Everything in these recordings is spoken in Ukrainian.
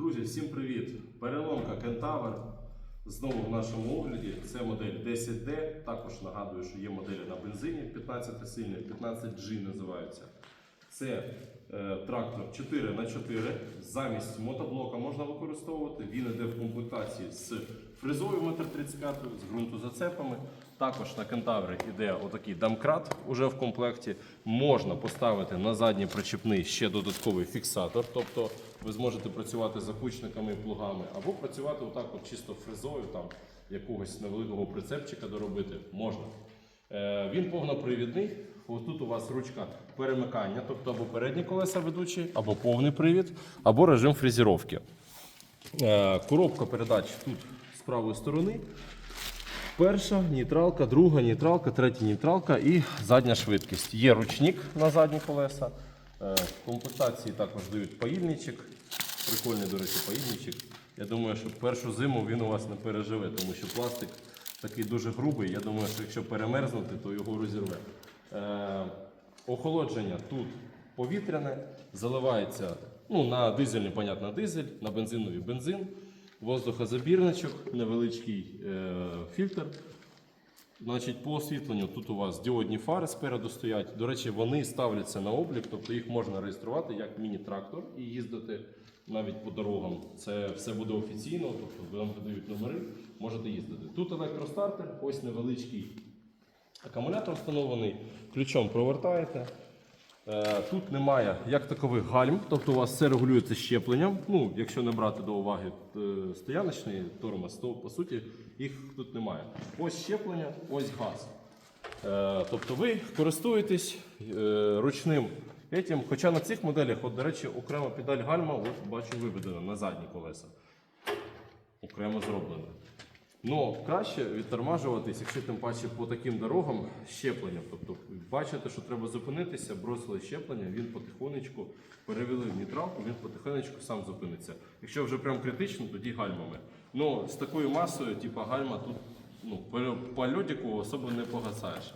Друзі, всім привіт! Переломка Кентавр. Знову в нашому огляді. Це модель 10D. Також нагадую, що є моделі на бензині 15 сильні, 15G називаються. Це е, трактор 4х4. Замість мотоблока можна використовувати. Він йде в комплектації з фрезою 1,35 м, з ґрунтозацепами. Також на кентаврі йде отакий дамкрат уже в комплекті. Можна поставити на задній причепний ще додатковий фіксатор. Тобто ви зможете працювати закучниками і плугами, або працювати отак от чисто фрезою, там якогось невеликого прицепчика доробити можна. Е, Він повнопривідний. Ось тут у вас ручка перемикання, тобто або передні колеса ведучі, або повний привід, або режим фрезеровки. Е, Коробка передач тут з правої сторони. Перша нейтралка, друга нейтралка, третя нейтралка і задня швидкість. Є ручник на задні колеса. Е, В комплектації також дають паїльничок. Прикольний, до речі, паїльничок. Я думаю, що першу зиму він у вас не переживе, тому що пластик такий дуже грубий. Я думаю, що якщо перемерзнути, то його розірве. Е, Охолодження тут повітряне, заливається ну, на дизельний, понятно, дизель, на бензинові бензин, воздухозабірничок, невеличкий е, фільтр. Значить, по освітленню тут у вас діодні фари спереду стоять. До речі, вони ставляться на облік, тобто їх можна реєструвати як міні-трактор і їздити навіть по дорогам. Це все буде офіційно, тобто вам видають номери, можете їздити. Тут електростартер, ось невеличкий акумулятор встановлений, ключом провертаєте. Е, Тут немає як такових гальм, тобто у вас все регулюється щепленням. Ну, якщо не брати до уваги е, стояночний тормоз, то по суті їх тут немає. Ось щеплення, ось газ. Е, Тобто ви користуєтесь ручним етім. Хоча на цих моделях, от, до речі, окрема педаль гальма, от бачу виведена на задні колеса. Окремо зроблена. Ну, краще відтормажуватись, якщо тим паче по таким дорогам щепленням. Тобто бачите, що треба зупинитися, бросили щеплення, він потихонечку перевели в нейтралку, він потихонечку сам зупиниться. Якщо вже прям критично, тоді гальмами. Ну, з такою масою, типу гальма, тут ну, по- льодіку особо не погасаєш.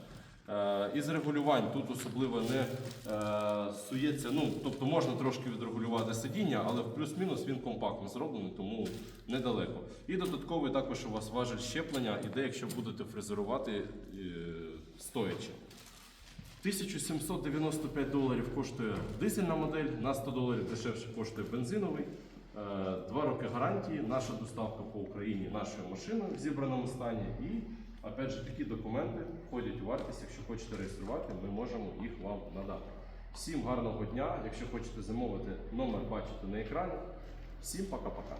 Е, із регулювань тут особливо не е, сується. Ну, тобто можна трошки відрегулювати сидіння, але в плюс-мінус він компактно зроблений, тому недалеко. І додатковий також у вас важель щеплення іде, якщо будете фрезерувати е, стоячи. 1795 доларів коштує дизельна модель, на 100 доларів дешевше коштує бензиновий. Два роки гарантії, наша доставка по Україні нашої машини в зібраному стані. І опять же такі документи входять у вартість. Якщо хочете реєструвати, ми можемо їх вам надати. Всім гарного дня. Якщо хочете замовити, номер бачите на екрані. Всім пока-пока.